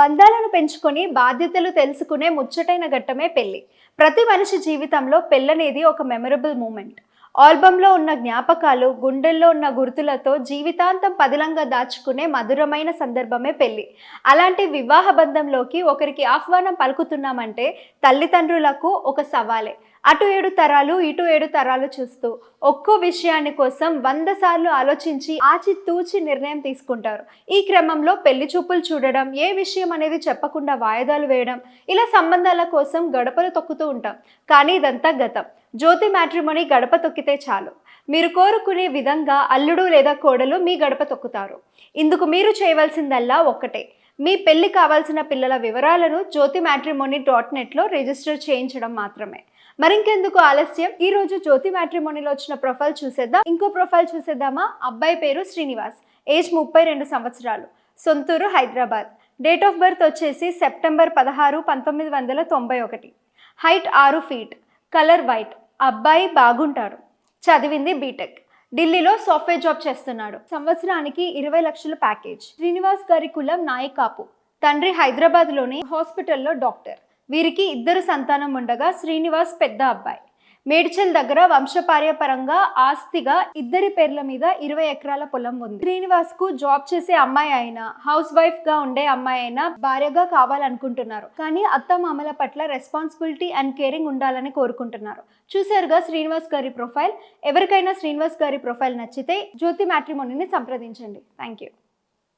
బంధాలను పెంచుకొని బాధ్యతలు తెలుసుకునే ముచ్చటైన ఘట్టమే పెళ్ళి. ప్రతి మనిషి జీవితంలో పెళ్ళనేది ఒక మెమరబుల్ మూమెంట్. ఆల్బంలో ఉన్న జ్ఞాపకాలు గుండెల్లో ఉన్న గుర్తులతో జీవితాంతం పదిలంగా దాచుకునే మధురమైన సందర్భమే పెళ్ళి. అలాంటి వివాహ బంధంలోకి ఒకరికి ఆహ్వానం పలుకుతున్నామంటే తల్లిదండ్రులకు ఒక సవాలే. అటు ఏడు తరాలు ఇటు ఏడు తరాలు చూస్తూ ఒక్కో విషయాన్ని కోసం వంద సార్లు ఆలోచించి ఆచితూచి నిర్ణయం తీసుకుంటారు. ఈ క్రమంలో పెళ్ళి చూపులు చూడడం ఏ విషయం అనేది చెప్పకుండా వాయిదాలు వేయడం ఇలా సంబంధాల కోసం గడపలు తొక్కుతూ ఉంటాం. కానీ ఇదంతా గతం. జ్యోతి మ్యాట్రిమోని గడప తొక్కితే చాలు. మీరు కోరుకునే విధంగా అల్లుడు లేదా కోడలు మీ గడప తొక్కుతారు. ఇందుకు మీరు చేయవలసిందల్లా ఒక్కటే. మీ పెళ్ళి కావాల్సిన పిల్లల వివరాలను జ్యోతి మ్యాట్రిమోనీ డాట్ నెట్లో రిజిస్టర్ చేయించడం మాత్రమే. మరింకెందుకు ఆలస్యం? ఈ రోజు జ్యోతి మ్యాట్రిమోనీలో వచ్చిన ప్రొఫైల్ చూసేద్దాం. ఇంకో ప్రొఫైల్ చూసేద్దామా? అబ్బాయి పేరు శ్రీనివాస్. ఏజ్ ముప్పై రెండు సంవత్సరాలు. సొంతూరు హైదరాబాద్. డేట్ ఆఫ్ బర్త్ వచ్చేసి సెప్టెంబర్ పదహారు పంతొమ్మిది వందల తొంభై ఒకటి. హైట్ ఆరు ఫీట్ కలర్ వైట్ అబ్బాయి బాగుంటాడు చదివింది బీటెక్ ఢిల్లీలో సాఫ్ట్వేర్ జాబ్ చేస్తున్నాడు. సంవత్సరానికి ఇరవై లక్షల ప్యాకేజ్. శ్రీనివాస్ గారి కులం నాయకాపు. తండ్రి హైదరాబాద్లోని హాస్పిటల్లో డాక్టర్. వీరికి ఇద్దరు సంతానం ఉండగా శ్రీనివాస్ పెద్ద అబ్బాయి. మేడ్చల్ దగ్గర వంశపార్యపరంగా ఆస్తిగా ఇద్దరి పేర్ల మీద ఇరవై ఎకరాల పొలం ఉంది. శ్రీనివాస్కు జాబ్ చేసే అమ్మాయి అయినా హౌస్ వైఫ్గా ఉండే అమ్మాయి అయినా భార్యగా కావాలనుకుంటున్నారు. కానీ అత్త మామల పట్ల రెస్పాన్సిబిలిటీ అండ్ కేరింగ్ ఉండాలని కోరుకుంటున్నారు. చూసారుగా శ్రీనివాస్ గారి ప్రొఫైల్. ఎవరికైనా శ్రీనివాస్ గారి ప్రొఫైల్ నచ్చితే జ్యోతి మ్యాట్రిమోనీని సంప్రదించండి. Thank you